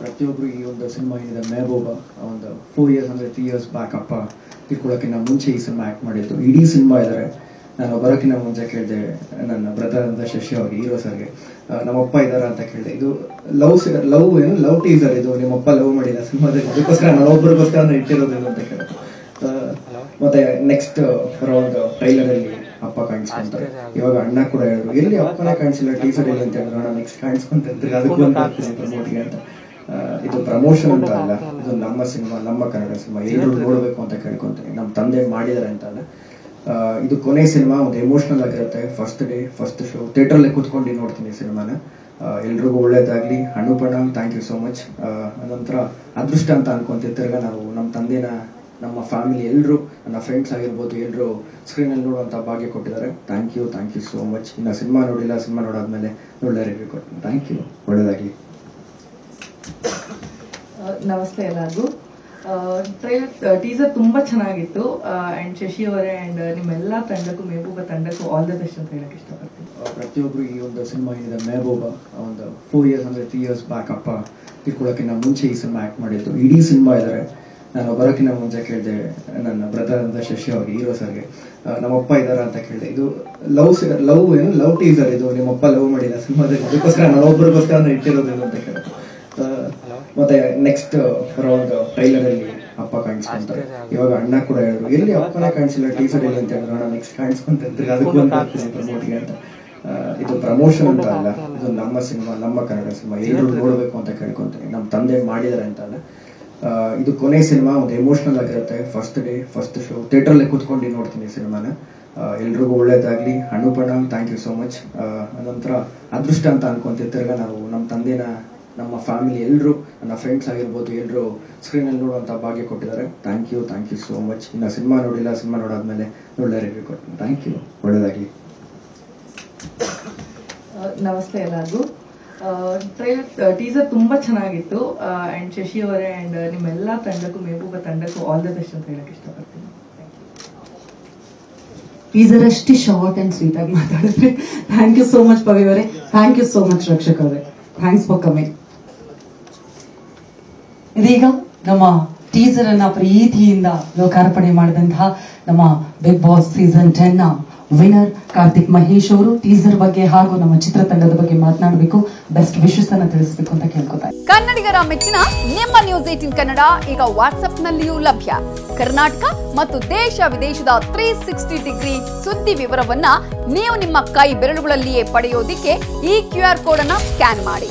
ಪ್ರತಿಯೊಬ್ಬರು ಈ ಒಂದು ಸಿನಿಮಾ ಏನಿದೆ ಮೆಹಬೂಬ ಒಂದು ಫೋರ್ ಇಯರ್ಸ್ ಅಂದ್ರೆ ತ್ರೀ ಇಯರ್ಸ್ ಬ್ಯಾಕ್ ಅಪ್ಪ ತಿಳ್ಕೊಳ್ಳೋಕ್ಕಿಂತ ಮುಂಚೆ ಈ ಸಿನಿಮಾ ಆ್ಯಕ್ಟ್ ಮಾಡಿದ್ದು. ಇಡೀ ಸಿನಿಮಾ ಇದ್ದಾರೆ ನಾನು ಬರೋಕ್ಕಿಂತ ಮುಂಚೆ ಕೇಳಿದೆ ನನ್ನ ಬ್ರದರ್ ಅಂತ ಶಶಿ ಅವ್ರಿಗೆ ಹೀರೋ ಸರ್ಗೆ ನಮ್ಮಪ್ಪ ಇದ್ದಾರಾ ಅಂತ ಕೇಳಿದೆ. ಇದು ಲವ್ ಲವ್ ಏನು? ಲವ್ ಟೀಸರ್ ಇದು. ನಿಮ್ಮಪ್ಪ ಲವ್ ಮಾಡಿಲ್ಲ ಸಿನಿಮಾದಲ್ಲಿ. ಅದಕ್ಕೋಸ್ಕರ ನಾನು ಒಬ್ಬರಿಗೋಸ್ಕರ ನಾನು ಇಟ್ಟಿರೋದು ಅಂತ ಕೇಳಿದೆ. ಮತ್ತೆ ನೆಕ್ಸ್ಟ್ ಅರೌಂಡ್ ಟ್ರೈಲರ್ ಅಲ್ಲಿ ಅಪ್ಪ ಕಾಣಿಸ್ಕೊಂತಾರೆ. ಇವಾಗ ಅಣ್ಣ ಕೂಡ ಹೇಳಿದ್ರು ಎಲ್ಲಿ ಅಪ್ಪನೇ ಕಾಣಿಸಿಲ್ಲ ಟೀಸರ್ ಇಲ್ಲ ಅಂತ ಹೇಳಿದ್ರು. ಅಣ್ಣ ನೆಕ್ಸ್ಟ್ ಕಾಣಿಸ್ಕೊಂತ ಅದಕ್ಕೆ ಅಂತ. ಇದು ಪ್ರಮೋಷನ್ ಅಂತ ಅಲ್ಲ. ಇದು ನಮ್ಮ ಸಿನಿಮಾ ನಮ್ಮ ಕನ್ನಡ ಸಿನಿಮಾ. ಎಲ್ಲರೂ ನೋಡಬೇಕು ಅಂತ ಕೇಳ್ಕೊಂತೀನಿ ನಮ್ಮ ತಂದೆ ಮಾಡಿದ್ದಾರೆ ಅಂತ ಅಲ್ಲ. ಇದು ಕೊನೆ ಸಿನಿಮಾ ಒಂದು ಎಮೋಷನಲ್ ಆಗಿರುತ್ತೆ. ಫಸ್ಟ್ ಡೇ ಫಸ್ಟ್ ಶೋ ಥಿಯೇಟ್ರಲ್ಲೇ ಕೂತ್ಕೊಂಡು ನೋಡ್ತೀನಿ ಸಿನಿಮಾನ. ಎಲ್ರಿಗೂ ಒಳ್ಳೇದಾಗ್ಲಿ. ಅನುಪಣ ಥ್ಯಾಂಕ್ ಯು ಸೋ ಮಚ್ ನಂತರ ಅದೃಷ್ಟ ಅಂತ ಅನ್ಕೊಂತೀವಿ. ತಿರ್ಗ ನಾವು ನಮ್ಮ ತಂದೆನ ನಮ್ಮ ಫ್ಯಾಮಿಲಿ ಎಲ್ಲರೂ ನನ್ನ ಫ್ರೆಂಡ್ಸ್ ಆಗಿರ್ಬೋದು ಎಲ್ಲರೂ ಸ್ಕ್ರೀನಲ್ಲಿ ನೋಡುವಂಥ ಭಾಗ್ಯ ಕೊಟ್ಟಿದ್ದಾರೆ. Thank you thank you so much ಇನ್ನು ಸಿನಿಮಾ ನೋಡಿಲ್ಲ ಸಿನಿಮಾ ನೋಡಾದ್ಮೇಲೆ ಒಳ್ಳೆ ರಿವ್ಯೂ ಕೊಡ್ತೀನಿ. ಥ್ಯಾಂಕ್ ಯು ಒಳ್ಳೇದಾಗಲಿ. ಆ, ನಮಸ್ತೆ ಎಲ್ಲರಿಗೂ. ಟ್ರೈಲರ್ ಟೀಸರ್ ತುಂಬಾ ಚೆನ್ನಾಗಿತ್ತು. ಅಂಡ್ ಶಶಿ ಅವರೇ ಅಂಡ್ ನಿಮ್ಮೆಲ್ಲ ತಂಡಕ್ಕೂ, ಮೆಹಬೂಬ ತಂಡಕ್ಕೂ ಆಲ್ ದ ಬೆಸ್ಟ್ ಅಂತ ಹೇಳಕ್ ಇಷ್ಟಪಡ್ತೀನಿ. ಪ್ರತಿಯೊಬ್ಬರು ಈ ಒಂದು ಸಿನಿಮಾ ಏನಿದೆ, ಮೆಹಬೂಬ ಒಂದು ಫೋರ್ ಇಯರ್ಸ್ ಅಂದ್ರೆ ತ್ರೀ ಇಯರ್ಸ್ ಬ್ಯಾಕ್ ಅಪ್ಪ ತಿಳ್ಕೊಳ್ಳೋಕ್ಕಿಂತ ಮುಂಚೆ ಈ ಸಿನಿಮಾ ಆ್ಯಕ್ಟ್ ಮಾಡಿದ್ದು. ಇಡೀ ಸಿನಿಮಾ ಇದ್ದಾರೆ ನಾನು ಬರೋಕ್ಕಿಂತ ಮುಂಚೆ ಕೇಳಿದೆ ನನ್ನ ಬ್ರದರ್ ಅಂತ ಶಶಿ ಅವ್ರಿಗೆ, ಹೀರೋ ಸರ್ಗೆ ನಮ್ಮಪ್ಪ ಇದ್ದಾರಾ ಅಂತ ಕೇಳಿದೆ. ಇದು ಲವ್ ಲವ್ ಏನು? ಲವ್ ಟೀಸರ್ ಇದು. ನಿಮ್ಮಪ್ಪ ಲವ್ ಮಾಡಿಲ್ಲ ಸಿನಿಮಾದಲ್ಲಿ. ಅದಕ್ಕೋಸ್ಕರ ನಾನು ಇಟ್ಟಿರೋದು ಅಂತ ಕೇಳಿದೆ. ಮತ್ತೆ ನೆಕ್ಸ್ಟ್ ರೌಂಡ್ ಟ್ರೈಲರ್ ಅಲ್ಲಿ ಅಪ್ಪ ಕಾಣಿಸ್ಕೊಂತಾರೆ. ಇವಾಗ ಅಣ್ಣ ಕೂಡ ಹೇಳಿದ್ರು ಎಲ್ಲಿ ಅಪ್ಪನೇ ಕಾಣಿಸಿಲ್ಲ ಟೀಸರ್ ಇಲ್ಲಿ ಅಂತ ಹೇಳಿದ್ರು ಅಣ್ಣ ನೆಕ್ಸ್ಟ್ ಕಾಣಿಸ್ಕೊಂತಿದ್ರೆ ಅದಕ್ಕೆ ಒಂದು ಹಾಕ್ತೀನಿ ಪ್ರಮೋಟ್ಗೆ ಅಂತ ಇದು ಪ್ರಮೋಷನ್ ಅಂತ ಅಲ್ಲ ಇದು ನಮ್ಮ ಸಿನಿಮಾ ನಮ್ಮ ಕನ್ನಡ ಸಿನಿಮಾ ಎಲ್ಲರೂ ನೋಡಬೇಕು ಅಂತ ಕೇಳ್ಕೊಂತೀನಿ. ನಮ್ಮ ತಂದೆ ಮಾಡಿದಾರೆ ಅಂತ ಅಲ್ಲ. ಇದು ಕೊನೆ ಸಿನಿಮಾ ಒಂದು ಎಮೋಷನಲ್ ಆಗಿರುತ್ತೆ. ಫಸ್ಟ್ ಡೇ ಫಸ್ಟ್ ಶೋ ಥಿಯೇಟ್ರಲ್ಲೇ ಕೂತ್ಕೊಂಡು ನೋಡ್ತೀನಿ ಸಿನಿಮಾನ. ಎಲ್ರಿಗೂ ಒಳ್ಳೇದಾಗ್ಲಿ. ಅನುಪಣ ಥ್ಯಾಂಕ್ ಯು ಸೋ ಮಚ್ ನಂತರ ಅದೃಷ್ಟ ಅಂತ ಅನ್ಕೊಂತೀವಿ. ತಿರ್ಗಾ ನಾವು ನಮ್ಮ ತಂದೆನ ನಮ್ಮ ಫ್ಯಾಮಿಲಿ ಎಲ್ಲರೂ ನನ್ನ ಫ್ರೆಂಡ್ಸ್ ಆಗಿರ್ಬೋದು ಎಲ್ಲರೂ ಸ್ಕ್ರೀನಲ್ಲಿ ನೋಡುವಂಥ ಭಾಗ್ಯ ಕೊಟ್ಟಿದ್ದಾರೆ. Thank you thank you so much ಇನ್ನು ಸಿನಿಮಾ ನೋಡಿಲ್ಲ ಸಿನಿಮಾ ನೋಡಾದ್ಮೇಲೆ ಒಳ್ಳೆ ರಿವ್ಯೂ ಕೊಡ್ತೀನಿ ಥ್ಯಾಂಕ್ ಯು ಒಳ್ಳೆಯದಾಗಲಿ ನಮಸ್ತೆ ಎಲ್ಲರಿಗೂ. ಟ್ರೈಲರ್ ಟೀಸರ್ ತುಂಬಾ ಚೆನ್ನಾಗಿತ್ತು. ಅಂಡ್ ಶಶಿ ಅವರೇ ಅಂಡ್ ನಿಮ್ಮೆಲ್ಲ ತಂಡಕ್ಕೂ ಮೇಬೂಬ ತಂಡಕ್ಕೂ ಆಲ್ ದ ಬೆಸ್ಟ್ ಅಂತ ಹೇಳಕ್ ಇಷ್ಟಪಡ್ತೀನಿ. ಟೀಸರ್ ಅಷ್ಟೇ ಶಾರ್ಟ್ ಅಂಡ್ ಸ್ವೀಟ್ ಆಗಿ ಮಾತಾಡಿದ್ರೆ. Thank you so much Pavi ಅವರೇ. Thank you so much Rakshak ಅವರೇ ಥ್ಯಾಂಕ್ಸ್ ಫಾರ್ ಕಮಿಂಗ್ ಇದೀಗ ನಮ್ಮ ಟೀಸರ್ ಅನ್ನ ಪ್ರೀತಿಯಿಂದ ಲೋಕಾರ್ಪಣೆ ಮಾಡಿದಂತಹ ನಮ್ಮ ಬಿಗ್ ಬಾಸ್ ಸೀಸನ್ ಟೆನ್ನ ವಿನರ್ ಕಾರ್ತಿಕ್ ಮಹೇಶ್ ಅವರು ಟೀಸರ್ ಬಗ್ಗೆ ಹಾಗೂ ನಮ್ಮ ಚಿತ್ರತಂಡದ ಬಗ್ಗೆ ಮಾತನಾಡಬೇಕು. ಬೆಸ್ಟ್ ವಿಶಸ್ ಅನ್ನ ತಿಳಿಸಬೇಕು ಅಂತ ಕೇಳ್ಕೊತಾರೆ ಕನ್ನಡಿಗರ ಮೆಚ್ಚಿನ ನಿಮ್ಮ ನ್ಯೂಸ್ ಏಟಿನ್ ಕನ್ನಡ ಈಗ ವಾಟ್ಸ್ಆಪ್ನಲ್ಲಿಯೂ ಲಭ್ಯ. ಕರ್ನಾಟಕ ಮತ್ತು ದೇಶ ವಿದೇಶದ ತ್ರೀ ಸಿಕ್ಸ್ಟಿ ಡಿಗ್ರಿ ಸುದ್ದಿ ವಿವರವನ್ನ ನೀವು ನಿಮ್ಮ ಕೈ ಬೆರಳುಗಳಲ್ಲಿಯೇ ಪಡೆಯೋದಿಕ್ಕೆ ಈ ಕ್ಯೂ ಆರ್ ಕೋಡ್ ಅನ್ನ ಸ್ಕ್ಯಾನ್ ಮಾಡಿ.